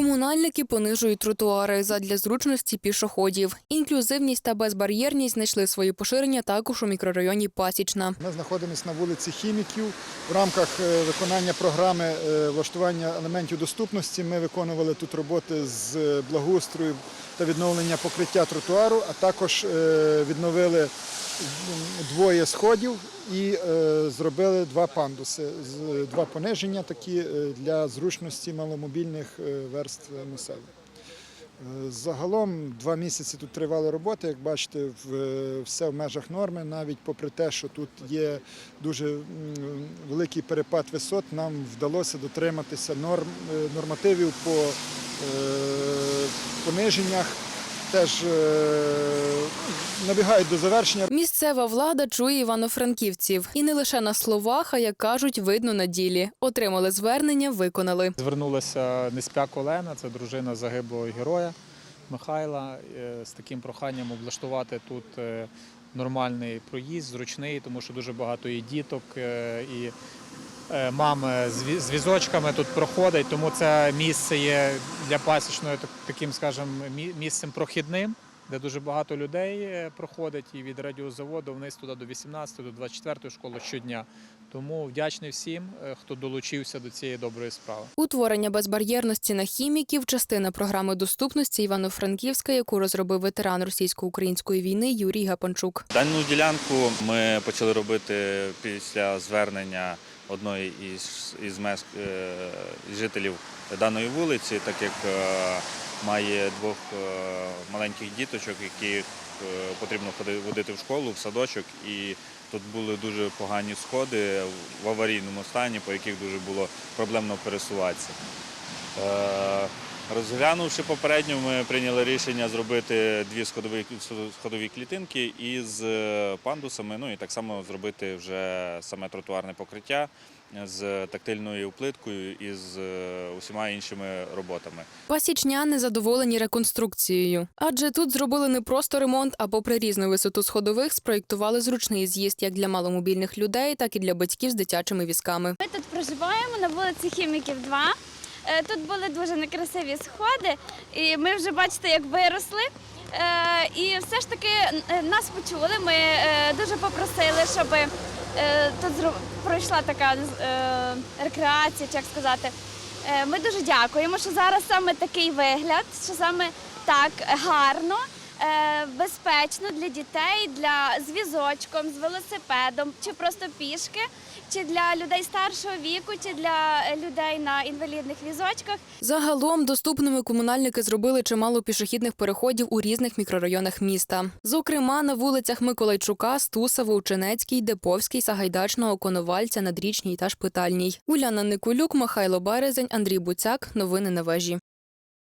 Комунальники понижують тротуари задля зручності пішоходів. Інклюзивність та безбар'єрність знайшли свої поширення також у мікрорайоні Пасічна. Ми знаходимося на вулиці Хіміків. В рамках е, виконання програми е, влаштування елементів доступності ми виконували тут роботи з е, благоустрою та відновлення покриття тротуару, а також відновили двоє сходів і е, зробили два пандуси, два пониження такі е, для зручності маломобільних е, верств населення. Загалом два місяці тут тривали роботи. Як бачите, все в межах норми, навіть попри те, що тут є дуже великий перепад висот, нам вдалося дотриматися норм, нормативів по пониженнях. Теж е, набігають до завершення. Місцева влада чує івано-франківців. І не лише на словах, а як кажуть, видно на ділі. Отримали звернення, виконали. Звернулася Неспяк Олена, це дружина загиблого героя Михайла, е, з таким проханням облаштувати тут е, нормальний проїзд, зручний, тому що дуже багато є діток і е, мами з ві- з візочками тут проходять, тому це місце є для пасічної так- таким, скажімо, мі- місцем прохідним. Де дуже багато людей е, проходить і від радіозаводу вниз туди до 18 до 24 школи щодня. Тому вдячний всім, е, хто долучився до цієї доброї справи. Утворення безбар'єрності на хіміків частина програми доступності Івано-Франківська, яку розробив ветеран російсько-української війни Юрій Гапанчук. Дану ділянку ми почали робити після звернення одної із, із мес- е, жителів даної вулиці, так як е, має двох е, маленьких діточок, яких потрібно водити в школу, в садочок, і тут були дуже погані сходи в аварійному стані, по яких дуже було проблемно пересуватися. Розглянувши попередньо, ми прийняли рішення зробити дві сходові, сходові клітинки із е, пандусами, ну і так само зробити вже саме тротуарне покриття з тактильною плиткою і з е, усіма іншими роботами. Пасічняни задоволені реконструкцією, адже тут зробили не просто ремонт, а попри різну висоту сходових, спроєктували зручний з'їзд як для маломобільних людей, так і для батьків з дитячими візками. Ми тут проживаємо на вулиці Хіміків 2. Е, Тут були дуже некрасиві сходи, і ми вже бачите, як виросли. Е, І все ж таки е, нас почули. Ми дуже попросили, щоб тут пройшла така рекреація, як сказати. Ми дуже дякуємо, що зараз саме такий вигляд, що саме так гарно, безпечно для дітей, для з візочком, з велосипедом, чи просто пішки, чи для людей старшого віку, чи для е, людей на інвалідних візочках. Загалом доступними комунальники зробили чимало пішохідних переходів у різних мікрорайонах міста. Зокрема, на вулицях Миколайчука, Стусова, Ученецькій, Деповській, Сагайдачного, Коновальця, Надрічній та Шпитальній. Уляна Никулюк, Михайло Березень, Андрій Буцяк. Новини на вежі.